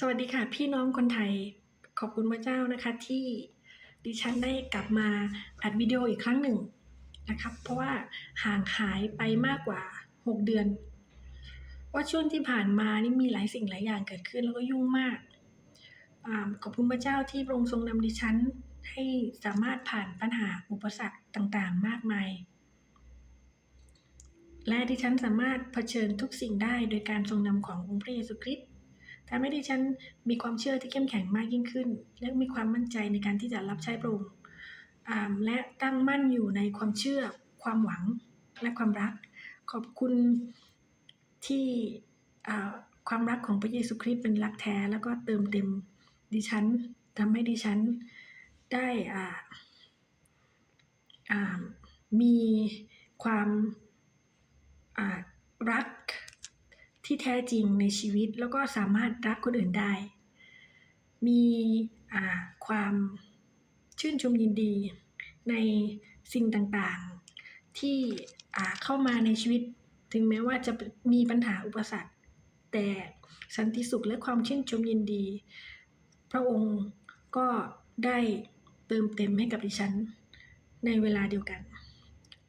สวัสดีค่ะ พี่น้องคนไทยขอบคุณพระเจ้านะคะ ที่ดิฉันได้กลับมาอัดวิดีโออีกครั้งหนึ่งนะครับ เพราะว่าห่างหายไปมากกว่า 6 เดือน ว่าช่วงที่ผ่านมานี่มีหลายสิ่งหลายอย่างเกิดขึ้นแล้วก็ยุ่งมากอขอบคุณพระเจ้าที่พระองค์ทรงนำดิฉันให้สามารถผ่านปัญหาอุปสรรคต่างๆ มากมาย และดิฉันสามารถเผชิญทุกสิ่งได้โดยการทรงนำขององค์พระเยซูคริสต์ ทำให้ดิฉันมีความเชื่อที่เข้มแข็งมากยิ่งขึ้น และมีความมั่นใจในการที่จะรับใช้พระองค์และตั้งมั่นอยู่ในความเชื่อ ความหวังและความรัก ขอบคุณที่ความรักของพระเยซูคริสต์เป็นรักแท้ แล้วก็เติมเต็มดิฉันทำให้ดิฉันได้อ่ามีความรัก ที่แท้จริงในชีวิต แล้วก็สามารถรักคนอื่นได้ มีความชื่นชมยินดีในสิ่งต่างๆ ที่เข้ามาในชีวิต ถึงแม้ว่าจะมีปัญหาอุปสรรค แต่สันติสุขและความชื่นชมยินดี พระองค์ก็ได้เติมเต็มให้กับดิฉันในเวลาเดียวกัน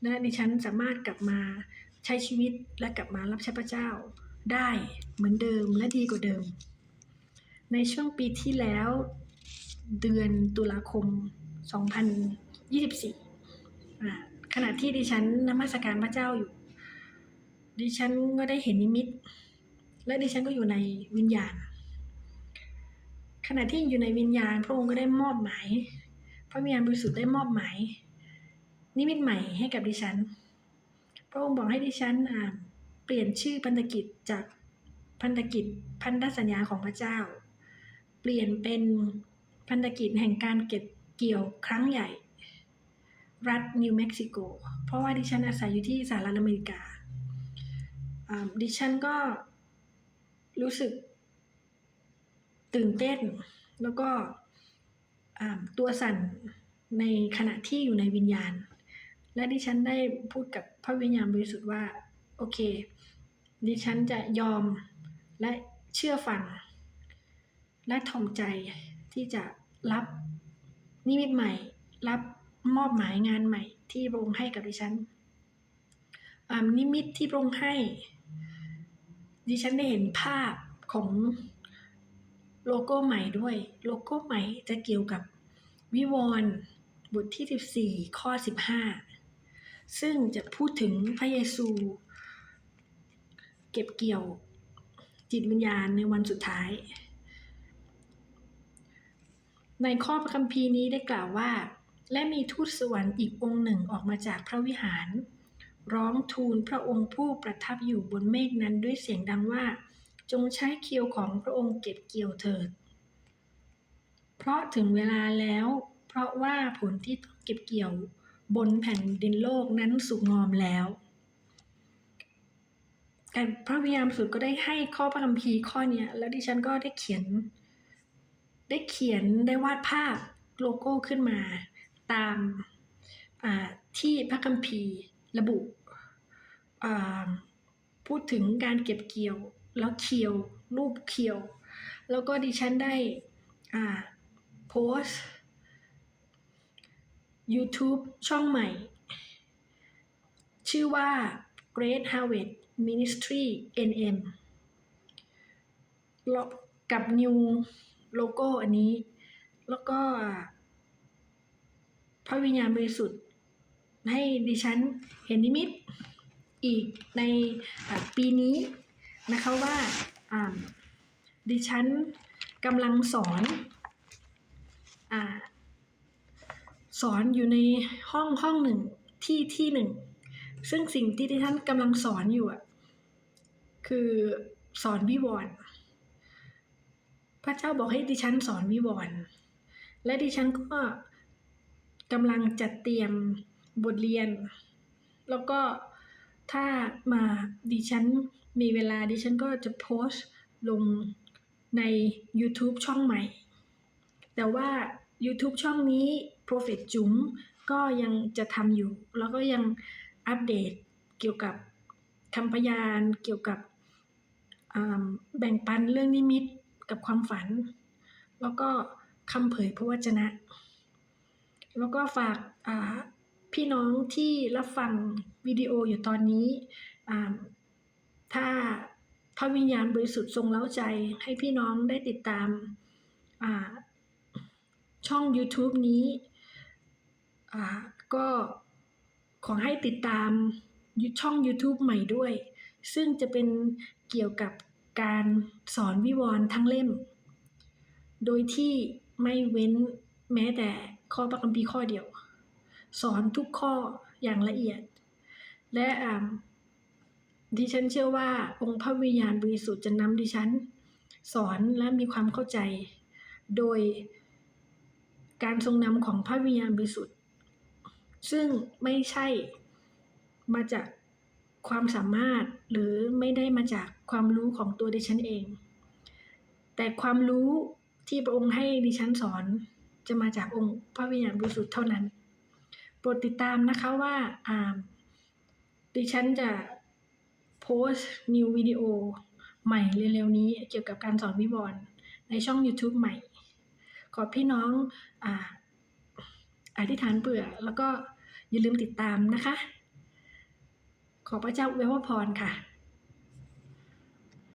และดิฉันสามารถกลับมาใช้ชีวิตและกลับมารับใช้พระเจ้า ได้เหมือนเดิมและดีกว่าเดิม ในช่วงปีที่แล้วเดือนตุลาคม 2024อ่าขณะที่ดิฉันนมัสการพระเจ้าอยู่ ดิฉันก็ได้เห็นนิมิต และดิฉันก็อยู่ในวิญญาณ ขณะที่อยู่ในวิญญาณ พระองค์ก็ได้มอบหมาย พระวิญญาณบริสุทธิ์ได้มอบหมาย นิมิตใหม่ให้กับดิฉัน พระองค์บอกให้ดิฉันอ่า เปลี่ยนชื่อพันธกิจจากพันธกิจพันธสัญญาของพระเจ้า เปลี่ยนเป็นพันธกิจแห่งการเก็บเกี่ยวครั้งใหญ่ รัฐนิวเม็กซิโก เพราะว่าดิฉันอาศัยอยู่ที่สหรัฐอเมริกา ดิฉันก็รู้สึกตื่นเต้น แล้วก็ตัวสั่นในขณะที่อยู่ในวิญญาณ และดิฉันได้พูดกับพระวิญญาณบริสุทธิ์ว่า โอเค ดิฉันจะยอมและเชื่อฟัง และถ่อมใจที่จะรับนิมิตใหม่ รับมอบหมายงานใหม่ที่พระองค์ให้กับดิฉันนิมิตที่พระองค์ให้ ดิฉันได้เห็นภาพของโลโก้ใหม่ด้วย โลโก้ใหม่จะเกี่ยวกับวิวรณ์บทที่ 14 ข้อ 15 ซึ่งจะพูดถึงพระเยซู เก็บเกี่ยวจิตวิญญาณในวันสุดท้าย ในข้อพระคัมภีร์นี้ได้กล่าวว่า และมีทูตสวรรค์อีกองค์หนึ่งออกมาจากพระวิหาร ร้องทูลพระองค์ผู้ประทับอยู่บนเมฆนั้นด้วยเสียงดังว่า จงใช้เคียวของพระองค์เก็บเกี่ยวเถิด เพราะถึงเวลาแล้ว เพราะว่าผลที่เก็บเกี่ยวบนแผ่นดินโลกนั้นสุกงอมแล้ว แต่พระวิญญาณบริสุดก็ได้ให้ข้อพระคัมภีร์ข้อเนี้ยแล้วดิฉันก็ได้เขียน ได้เขียนได้วาดภาพโลโก้ขึ้นมาตามที่พระคัมภีร์ระบุพูดถึงการเก็บเกี่ยวแล้วเคียวรูปเคียว แล้วก็ดิฉันได้โพสต์ YouTube ช่องใหม่ ชื่อว่า Great Harvest Ministry NM แล้วกับ New โลโก้อันนี้ แล้วก็พระวิญญาณบริสุทธิ์ ให้ดิฉันเห็นนิมิตอีกในปีนี้นะคะว่าดิฉันกำลังสอนอสอนอยู่ในห้องห้องหนึ่งที่ที่หนึ่ง ซึ่งสิ่งที่ดิฉันกำลังสอนอยู่อะคือสอนวิวรณ์พระเจ้าบอกให้ดิฉันสอนวิวรณ์และดิฉันก็กำลังจัดเตรียมบทเรียน แล้วก็ถ้ามาดิฉันมีเวลาดิฉันก็จะโพสต์ลงใน YouTube ช่องใหม่ แต่ว่า YouTube ช่องนี้ Prophet จุ๋มก็ยังจะทำอยู่ แล้วก็ยัง อัปเดตเกี่ยวกับคำพยาน เกี่ยวกับแบ่งปันเรื่องนิมิตกับความฝัน แล้วก็คำเผยพระวจนะ แล้วก็ฝากพี่น้องที่รับฟังวิดีโออยู่ตอนนี้ ถ้าพระวิญญาณบริสุทธิ์ทรงเล้าใจให้พี่น้องได้ติดตามาช่อง YouTube นี้ก็ ขอให้ติดตามช่อง YouTube ใหม่ด้วย ซึ่งจะเป็นเกี่ยวกับการสอนวิวรณ์ทั้งเล่ม โดยที่ไม่เว้นแม้แต่ข้อพระคัมภีร์ข้อเดียว สอนทุกข้ออย่างละเอียด และดิฉันเชื่อว่าองค์พระวิญญาณบริสุทธิ์จะนำดิฉัน สอนและมีความเข้าใจ โดยการทรงนำของพระวิญญาณบริสุทธิ์ ซึ่งไม่ใช่มาจากความสามารถหรือไม่ได้มาจากความรู้ของตัวดิฉันเอง แต่ความรู้ที่พระองค์ให้ดิฉันสอนจะมาจากองค์พระวิญญาณบริสุทธิ์เท่านั้น โปรดติดตามนะคะว่าอ่าดิฉันจะโพสต์นิววิดีโอใหม่เร็วๆนี้เกี่ยวกับการสอนวิวรณ์ในช่อง YouTube ใหม่ ขอพี่น้องออธิษฐานเผื่อแล้วก็ อย่าลืมติดตามนะคะ ขอพระเจ้าอวยพรค่ะ